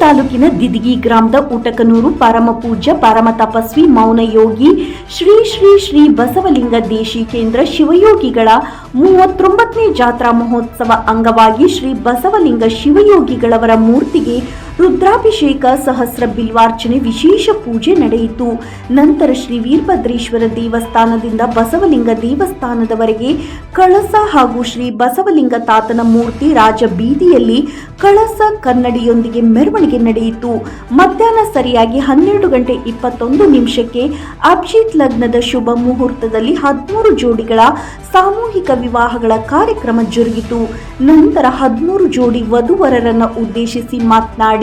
ತಾಲೂಕಿನ ದಿದಿಗಿ ಗ್ರಾಮದ ಊಟಕನೂರು ಪರಮ ಪೂಜ್ಯ ಪರಮ ತಪಸ್ವಿ ಮೌನ ಯೋಗಿ ಶ್ರೀ ಶ್ರೀ ಶ್ರೀ ಬಸವಲಿಂಗ ದೇಶಿಕೇಂದ್ರ ಶಿವಯೋಗಿಗಳ ಮೂವತ್ತೊಂಬತ್ತನೇ ಜಾತ್ರಾ ಮಹೋತ್ಸವ ಅಂಗವಾಗಿ ಶ್ರೀ ಬಸವಲಿಂಗ ಶಿವಯೋಗಿಗಳವರ ಮೂರ್ತಿಗೆ ರುದ್ರಾಭಿಷೇಕ ಸಹಸ್ರ ಬಿಲ್ವಾರ್ಚನೆ ವಿಶೇಷ ಪೂಜೆ ನಡೆಯಿತು. ನಂತರ ಶ್ರೀ ವೀರಭದ್ರೇಶ್ವರ ದೇವಸ್ಥಾನದಿಂದ ಬಸವಲಿಂಗ ದೇವಸ್ಥಾನದವರೆಗೆ ಕಳಸ ಹಾಗೂ ಶ್ರೀ ಬಸವಲಿಂಗ ತಾತನ ಮೂರ್ತಿ ರಾಜ ಬೀದಿಯಲ್ಲಿ ಕಳಸ ಕನ್ನಡಿಯೊಂದಿಗೆ ಮೆರವಣಿಗೆ ನಡೆಯಿತು. ಮಧ್ಯಾಹ್ನ ಸರಿಯಾಗಿ ಹನ್ನೆರಡು ಗಂಟೆ ಇಪ್ಪತ್ತೊಂದು ನಿಮಿಷಕ್ಕೆ ಅಭಿಜಿತ್ ಲಗ್ನದ ಶುಭ ಮುಹೂರ್ತದಲ್ಲಿ ಹದಿಮೂರು ಜೋಡಿಗಳ ಸಾಮೂಹಿಕ ವಿವಾಹಗಳ ಕಾರ್ಯಕ್ರಮ ಜರುಗಿತು. ನಂತರ ಹದಿಮೂರು ಜೋಡಿ ವಧುವರರನ್ನು ಉದ್ದೇಶಿಸಿ ಮಾತನಾಡಿ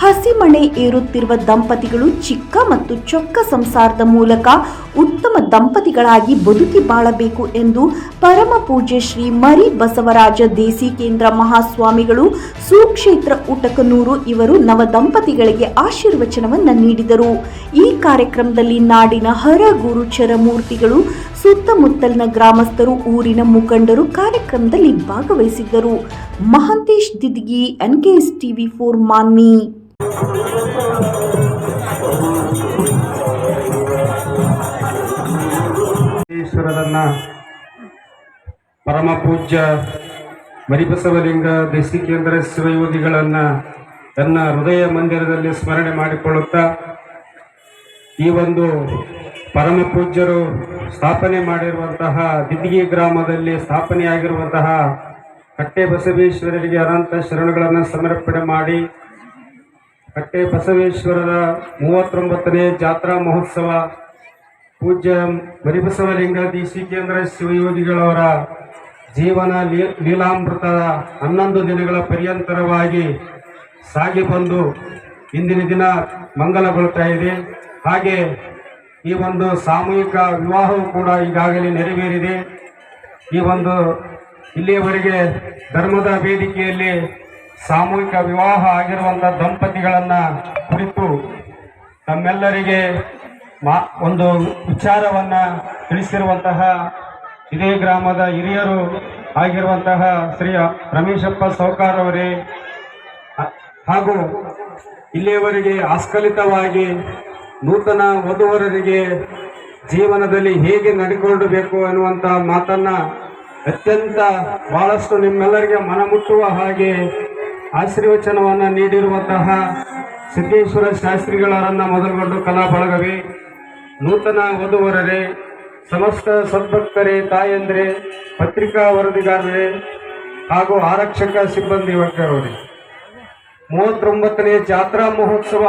ಹಸಿಮಣೆ ಏರುತ್ತಿರುವ ದಂಪತಿಗಳು ಚಿಕ್ಕ ಮತ್ತು ಚೊಕ್ಕ ಸಂಸಾರದ ಮೂಲಕ ಉತ್ತಮ ದಂಪತಿಗಳಾಗಿ ಬದುಕಿ ಬಾಳಬೇಕು ಎಂದು ಪರಮ ಪೂಜೆ ಶ್ರೀ ಮರಿ ಬಸವರಾಜ ದೇಸಿಕೇಂದ್ರ ಮಹಾಸ್ವಾಮಿಗಳು ಸುಕ್ಷೇತ್ರ ಊಟಕನೂರು ಇವರು ನವ ದಂಪತಿಗಳಿಗೆ ಆಶೀರ್ವಚನವನ್ನ ನೀಡಿದರು. ಈ ಕಾರ್ಯಕ್ರಮದಲ್ಲಿ ನಾಡಿನ ಹರ ಗುರುಚರ ಮೂರ್ತಿಗಳು ಸುತ್ತಮುತ್ತಲಿನ ಗ್ರಾಮಸ್ಥರು, ಊರಿನ ಮುಖಂಡರು ಕಾರ್ಯಕ್ರಮದಲ್ಲಿ ಭಾಗವಹಿಸಿದ್ದರು. Mahantesh Didgi, NKS TV four Manvi. ಪರಮ ಪೂಜ್ಯ ಮರಿಬಸವಲಿಂಗ ದೇಶಿಕೇಂದ್ರ ಶಿವಯೋಗಿಗಳನ್ನ ತನ್ನ ಹೃದಯ ಮಂದಿರದಲ್ಲಿ ಸ್ಮರಣೆ ಮಾಡಿಕೊಳ್ಳುತ್ತಾ ಈ ಒಂದು ಪರಮ ಪೂಜ್ಯರು ಸ್ಥಾಪನೆ ಮಾಡಿರುವಂತಹ ದಿದ್ಗಿ ಗ್ರಾಮದಲ್ಲಿ ಸ್ಥಾಪನೆಯಾಗಿರುವಂತಹ ಕಟ್ಟೆ ಬಸವೇಶ್ವರರಿಗೆ ಅನಂತ ಶರಣಗಳನ್ನು ಸಮರ್ಪಣೆ ಮಾಡಿ ಕಟ್ಟೆ ಬಸವೇಶ್ವರರ ಮೂವತ್ತೊಂಬತ್ತನೇ ಜಾತ್ರಾ ಮಹೋತ್ಸವ ಪೂಜ್ಯ ಮರಿಬಸವಲಿಂಗಾಧೀಶಿ ಕೇಂದ್ರ ಶಿವಯೋಗಿಗಳವರ ಜೀವನ ಲೀ- ಲೀಲಾಮೃತದ ಹನ್ನೊಂದು ದಿನಗಳ ಪರ್ಯಂತರವಾಗಿ ಸಾಗಿ ಬಂದು ಇಂದಿನ ದಿನ ಮಂಗಲಗೊಳ್ತಾ ಇದೆ. ಹಾಗೆ ಈ ಒಂದು ಸಾಮೂಹಿಕ ವಿವಾಹವು ಕೂಡ ಈಗಾಗಲೇ ನೆರವೇರಿದೆ. ಈ ಒಂದು ಇಲ್ಲಿಯವರೆಗೆ ಧರ್ಮದ ವೇದಿಕೆಯಲ್ಲಿ ಸಾಮೂಹಿಕ ವಿವಾಹ ಆಗಿರುವಂಥ ದಂಪತಿಗಳನ್ನು ಕುರಿತು ತಮ್ಮೆಲ್ಲರಿಗೆ ಮಾ ಒಂದು ವಿಚಾರವನ್ನು ತಿಳಿಸಿರುವಂತಹ ಇದೇ ಗ್ರಾಮದ ಹಿರಿಯರು ಆಗಿರುವಂತಹ ಶ್ರೀ ರಮೇಶಪ್ಪ ಸೌಕಾರ್ ಅವರೇ. ಹಾಗೂ ಇಲ್ಲಿಯವರೆಗೆ ಆಸ್ಖಲಿತವಾಗಿ ನೂತನ ವಧುವರರಿಗೆ ಜೀವನದಲ್ಲಿ ಹೇಗೆ ನಡೆಕೊಳ್ಳಬೇಕು ಎನ್ನುವಂತಹ ಮಾತನ್ನ ಅತ್ಯಂತ ಬಹಳಷ್ಟು ನಿಮ್ಮೆಲ್ಲರಿಗೆ ಮನಮುಟ್ಟುವ ಹಾಗೆ ಆಶೀರ್ವಚನವನ್ನು ನೀಡಿರುವಂತಹ ಸಿದ್ದೇಶ್ವರ ಶಾಸ್ತ್ರಿಗಳರನ್ನು ಮೊದಲುಗೊಂಡು ಕಲಾ ಬಳಗವೇ. ನೂತನ ವಧುವರರೇ ಸಮಸ್ತ ಸದ್ಭಕ್ತರೇ ತಾಯಂದ್ರೆ, ಪತ್ರಿಕಾ ವರದಿಗಾರರೇ ಹಾಗೂ ಆರಕ್ಷಕ ಸಿಬ್ಬಂದಿ ವರ್ಗರವರೇ ಮೂವತ್ತೊಂಬತ್ತನೇ ಜಾತ್ರಾ ಮಹೋತ್ಸವ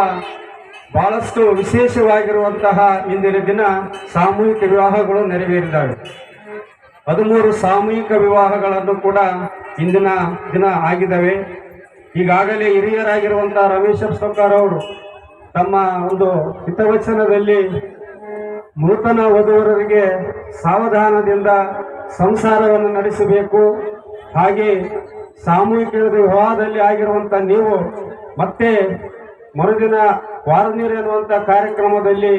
ಬಹಳಷ್ಟು ವಿಶೇಷವಾಗಿರುವಂತಹ ಇಂದಿನ ದಿನ ಸಾಮೂಹಿಕ ವಿವಾಹಗಳು ನೆರವೇರಿದ್ದಾವೆ. ಹದಿಮೂರು ಸಾಮೂಹಿಕ ವಿವಾಹಗಳನ್ನು ಕೂಡ ಇಂದಿನ ದಿನ ಆಗಿದ್ದಾವೆ. ಈಗಾಗಲೇ ಹಿರಿಯರಾಗಿರುವಂತಹ ರಮೇಶ್ ಸರ್ಕಾರ ಅವರು ತಮ್ಮ ಒಂದು ಹಿತವಚನದಲ್ಲಿ ನೂತನ ವಧುವರರಿಗೆ ಸಾವಧಾನದಿಂದ ಸಂಸಾರವನ್ನು ನಡೆಸಬೇಕು. ಹಾಗೆ ಸಾಮೂಹಿಕ ವಿವಾಹದಲ್ಲಿ ಆಗಿರುವಂತ ನೀವು ಮತ್ತೆ ಮರುದಿನ ವಾರನೀರು ಎನ್ನುವಂತ ಕಾರ್ಯಕ್ರಮದಲ್ಲಿ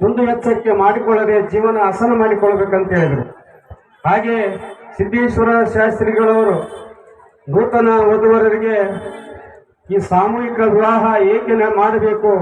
ದುಂದು ವೆಚ್ಚಕ್ಕೆ ಮಾಡಿಕೊಳ್ಳದೆ ಜೀವನ ಹಸನ ಮಾಡಿಕೊಳ್ಬೇಕಂತ ಹೇಳಿದರು. ಹಾಗೆ ಸಿದ್ದೇಶ್ವರ ಶಾಸ್ತ್ರಿಗಳವರು ನೂತನ ವಧುವರರಿಗೆ ಈ ಸಾಮೂಹಿಕ ವಿವಾಹ ಏಕೆ ಮಾಡಬೇಕು